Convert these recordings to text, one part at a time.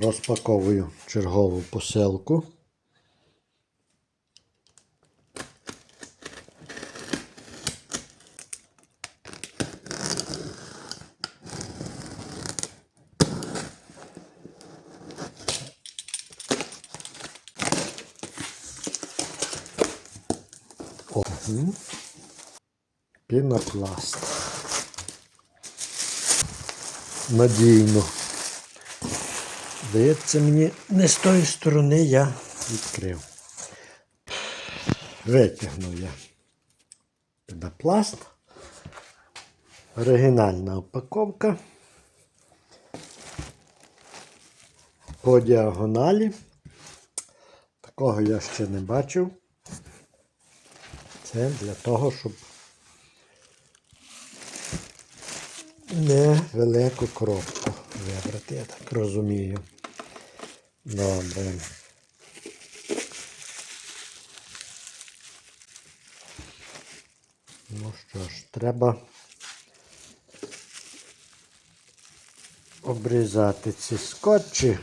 Розпаковую чергову посилку. Пінопласт. Надійно. Здається, мені не з тої сторони я відкрив. Витягнув я пінопласт. Оригінальна упаковка. По діагоналі. Такого я ще не бачив. Це для того, щоб невелику коробку вибрати, я так розумію. Добре. Ну що ж, треба обрізати ці скотчі,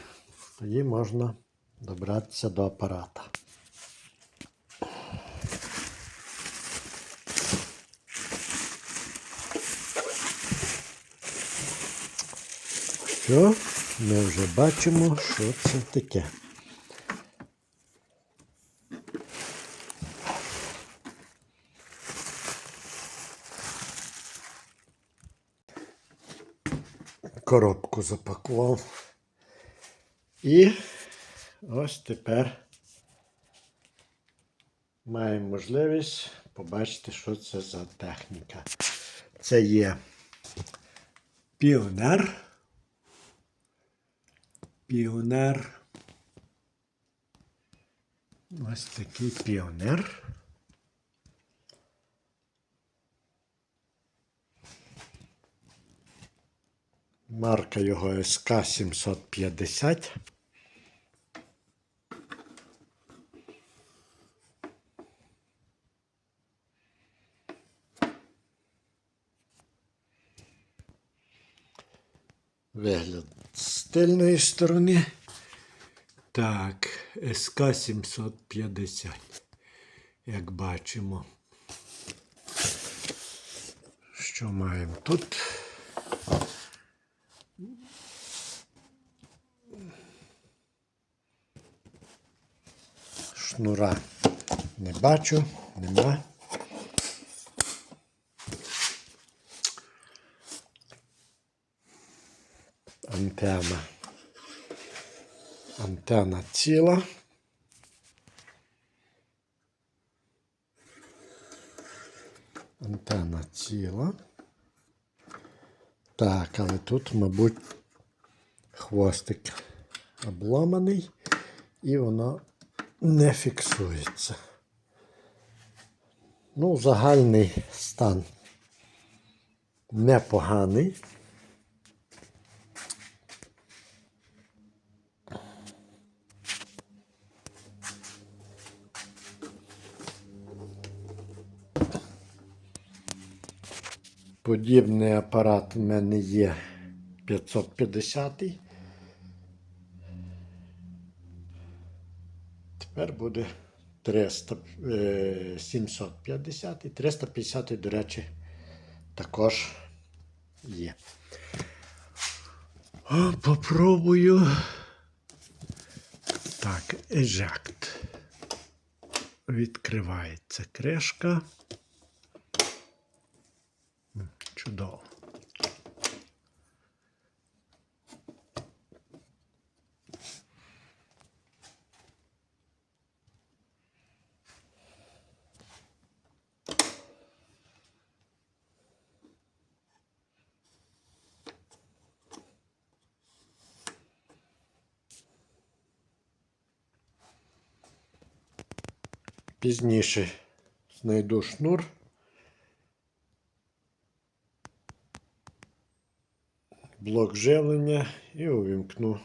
тоді можна добратися до апарата. Що? Ми вже бачимо, що це таке. Коробку запакував. І ось тепер маємо можливість побачити, що це за техніка. Це є піонер. Піонер. Ось такий піонер. Марка його СК 750. Вигляд з сторони. Так, СК 750. Як бачимо. Що маємо тут? Шнура не бачу, нема. Антена. Антена ціла. Антена ціла. Так, але тут, мабуть, хвостик обломаний і воно не фіксується. Ну, загальний стан непоганий. Подібний апарат у мене є 550. Тепер буде 300, е, 750 350, до речі, також є. Попробую. Так, eject. Відкривається кришка. Пізніше знайду шнур. Блок живлення і увімкну